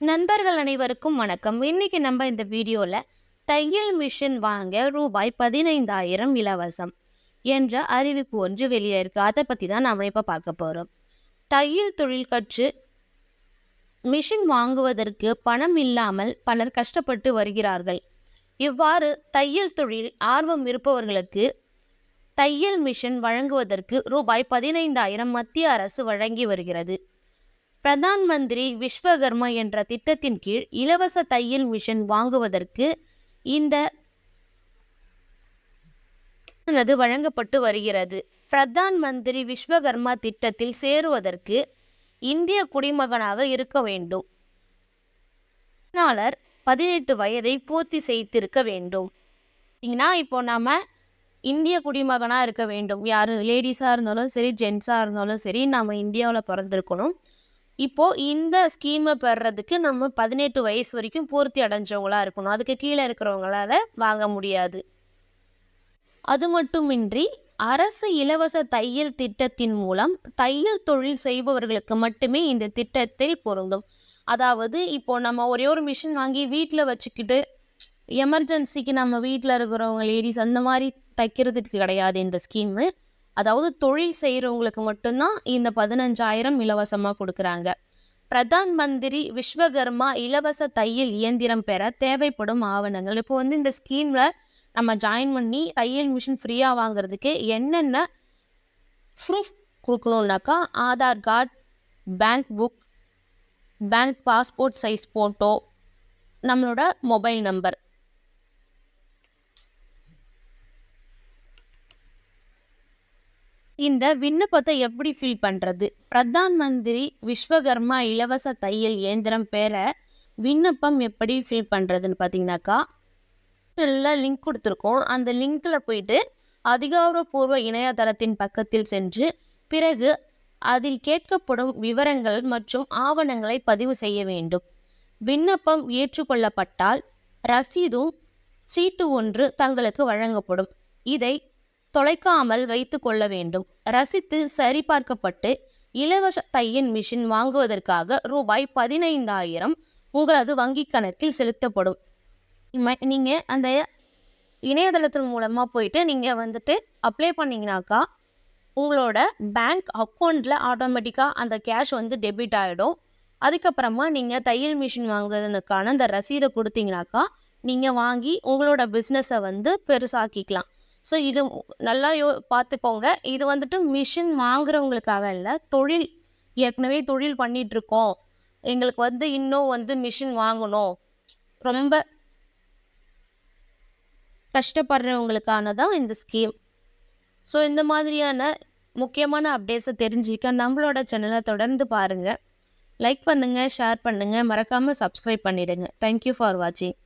நண்பர்கள் அனைவருக்கும் வணக்கம். இன்னைக்கு நம்ம இந்த வீடியோவில் தையல் மிஷின் வாங்க ரூபாய் பதினைந்தாயிரம் இலவசம் என்ற அறிவிப்பு ஒன்று வெளியே இருக்குது அதை பற்றி தான் நாம இப்போ பார்க்க போகிறோம் தையல் தொழில் கற்று மிஷின் வாங்குவதற்கு பணம் இல்லாமல் பலர் கஷ்டப்பட்டு வருகிறார்கள். இவ்வாறு தையல் தொழில் ஆர்வம் இருப்பவர்களுக்கு தையல் மிஷின் வழங்குவதற்கு ரூபாய் பதினைந்தாயிரம் மத்திய அரசு வழங்கி வருகிறது. பிரதான் மந்திரி விஸ்வகர்மா என்ற திட்டத்தின் கீழ் இலவச தையல் மிஷின் வாங்குவதற்கு இந்த வழங்கப்பட்டு வருகிறது. பிரதான் மந்திரி விஸ்வகர்மா திட்டத்தில் சேருவதற்கு இந்திய குடிமகனாக இருக்க வேண்டும். பயனாளர் பதினெட்டு வயதை பூர்த்தி செய்திருக்க வேண்டும். பார்த்தீங்கன்னா இப்போ நாம் இந்திய குடிமகனாக இருக்க வேண்டும். யார் லேடிஸாக இருந்தாலும் சரி ஜென்ஸாக இருந்தாலும் சரி நம்ம இந்தியாவில் பிறந்திருக்கணும். இப்போது இந்த ஸ்கீமை பெறுறதுக்கு நம்ம பதினெட்டு வயசு வரைக்கும் பூர்த்தி அடைஞ்சவங்களா இருக்கணும். அதுக்கு கீழே இருக்கிறவங்களால வாங்க முடியாது. அது மட்டுமின்றி அரசு இலவச தையல் திட்டத்தின் மூலம் தையல் தொழில் செய்பவர்களுக்கு மட்டுமே இந்த திட்டத்தை பொருந்தும். அதாவது இப்போ நம்ம ஒரே ஒரு மிஷின் வாங்கி வீட்டில் வச்சுக்கிட்டு எமர்ஜென்சிக்கு நம்ம வீட்டில் இருக்கிறவங்க லேடிஸ் அந்த மாதிரி தைக்கிறதுக்கு கிடையாது இந்த ஸ்கீமு அதாவது தொழில் செய்கிறவங்களுக்கு மட்டும்தான் இந்த பதினஞ்சாயிரம் இலவசமாக கொடுக்குறாங்க. பிரதான் மந்திரி விஸ்வகர்மா இலவச தையல் இயந்திரம் பெற தேவைப்படும் ஆவணங்கள். இப்போ வந்து இந்த ஸ்கீமில் நம்ம ஜாயின் பண்ணி தையல் மிஷின் ஃப்ரீயாக வாங்குறதுக்கு என்னென்ன proof கொடுக்கணும்னாக்கா Aadhaar card bank book bank passport size photo நம்மளோட மொபைல் நம்பர் இந்த விண்ணப்பத்தை எப்படி ஃபில் பண்ணுறது பிரதான் மந்திரி விஸ்வகர்மா இலவச தையல் இயந்திரம் பெற விண்ணப்பம் எப்படி ஃபில் பண்ணுறதுன்னு பார்த்தீங்கன்னாக்கா லிங்க் கொடுத்துருக்கோம். அந்த லிங்க்கில் போயிட்டு அதிகாரப்பூர்வ இணையதளத்தின் பக்கத்தில் சென்று பிறகு அதில் கேட்கப்படும் விவரங்கள் மற்றும் ஆவணங்களை பதிவு செய்ய வேண்டும். விண்ணப்பம் ஏற்றுக்கொள்ளப்பட்டால் ரசீதும் சீட்டு ஒன்று தங்களுக்கு வழங்கப்படும். இதை தொலைக்காமல் வைத்து கொள்ள வேண்டும். ரசித்து சரிபார்க்கப்பட்டு இலவச தையல் மிஷின் வாங்குவதற்காக ரூபாய் பதினைந்தாயிரம் உங்களது வங்கி கணக்கில் செலுத்தப்படும். நீங்கள் அந்த இணையதளத்தின் மூலமாக போயிட்டு நீங்கள் வந்துட்டு அப்ளை பண்ணிங்கனாக்கா உங்களோட பேங்க் அக்கௌண்ட்டில் ஆட்டோமேட்டிக்காக அந்த கேஷ் வந்து டெபிட் ஆகிடும் அதுக்கப்புறமா நீங்கள் தையல் மிஷின் வாங்குறதுக்கான அந்த ரசீதை கொடுத்தீங்கனாக்கா நீங்கள் வாங்கி உங்களோட பிஸ்னஸை வந்து பெருசாக்கிக்கலாம். ஸோ இது நல்லா யோ பார்த்துக்கோங்க. இது வந்துட்டு மிஷின் வாங்குறவங்களுக்காக இல்லை தொழில் ஏற்கனவே தொழில் பண்ணிகிட்ருக்கோம் எங்களுக்கு வந்து இன்னும் வந்து மிஷின் வாங்கணும். ரொம்ப கஷ்டப்படுறவங்களுக்கான தான் இந்த ஸ்கீம் ஸோ இந்த மாதிரியான முக்கியமான அப்டேட்ஸை தெரிஞ்சுக்க நம்மளோட சேனலை தொடர்ந்து பாருங்கள் லைக் பண்ணுங்கள் ஷேர் பண்ணுங்கள் மறக்காமல் சப்ஸ்கிரைப் பண்ணிடுங்க. தேங்க்யூ ஃபார் வாட்சிங்